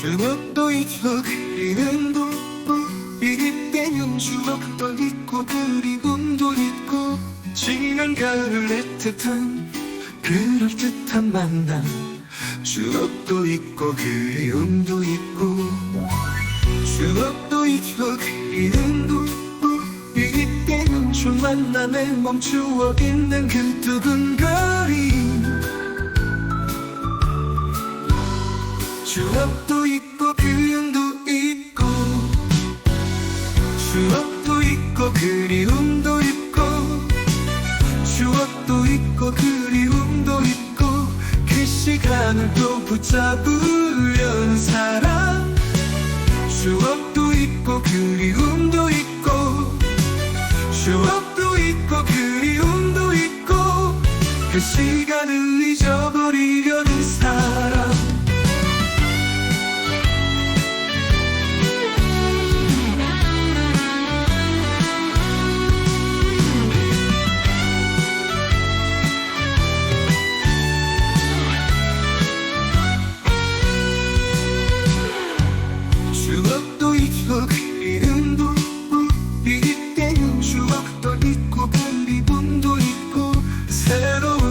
추억도 있고 그리움도 이리 때면 추억도 있고 그리움도 있고. 지난 가을 애틋한 그럴듯한 만남. 추억도 있고 그리움도 있고. 추억도 있고 그리움도 이리 때면 주 만남에 멈추어 있는 그 두근거림 추억도 있고 그리움도 있고 추억도 있고 그리움도 있고 그 시간을 또 붙잡으려는 사람 추억도 있고 그리움도 있고 추억도 있고 그리움도 있고 그 시간을 잊어버리려는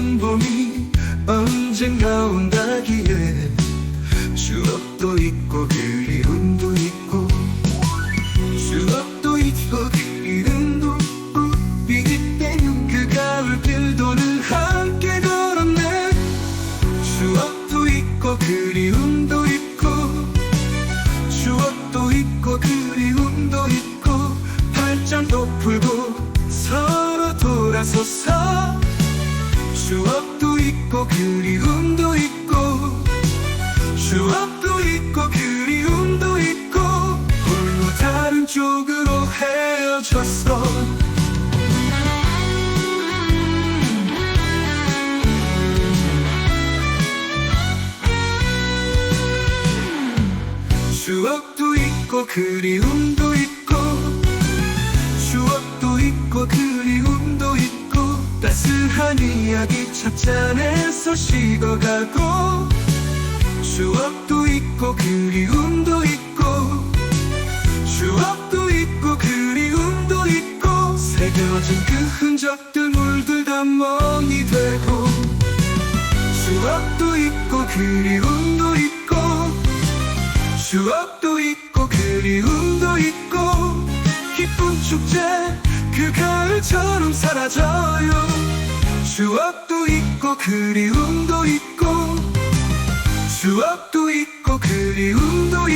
새로운 봄이 언젠가 온다기에 추억도 있고 그리움도 있고 추억도 있고 그리움도 이리 때는 그 가을 길도를 함께 걸었네. 추억도 있고 그리움도 있고 추억도 있고 그리움도 있고 발전도 풀고 서로 돌아서서 추억도 있고 그리움도 있고 추억도 있고 그리움도 있고 홀로 다른 쪽으로 헤어졌어. 추억도 있고 그리움도 따스한 이야기 찻잔에서 식어가고 추억도 있고 그리움도 있고 추억도 있고 그리움도 있고 새겨진 그 흔적들 물들다 멍이 되고 추억도 있고 그리움도 있고 추억도 있고 그리움도 있고 기쁜 축제 그 가을처럼 사라져요 추억도 있고 그리움도 있고 추억도 있고 그리움도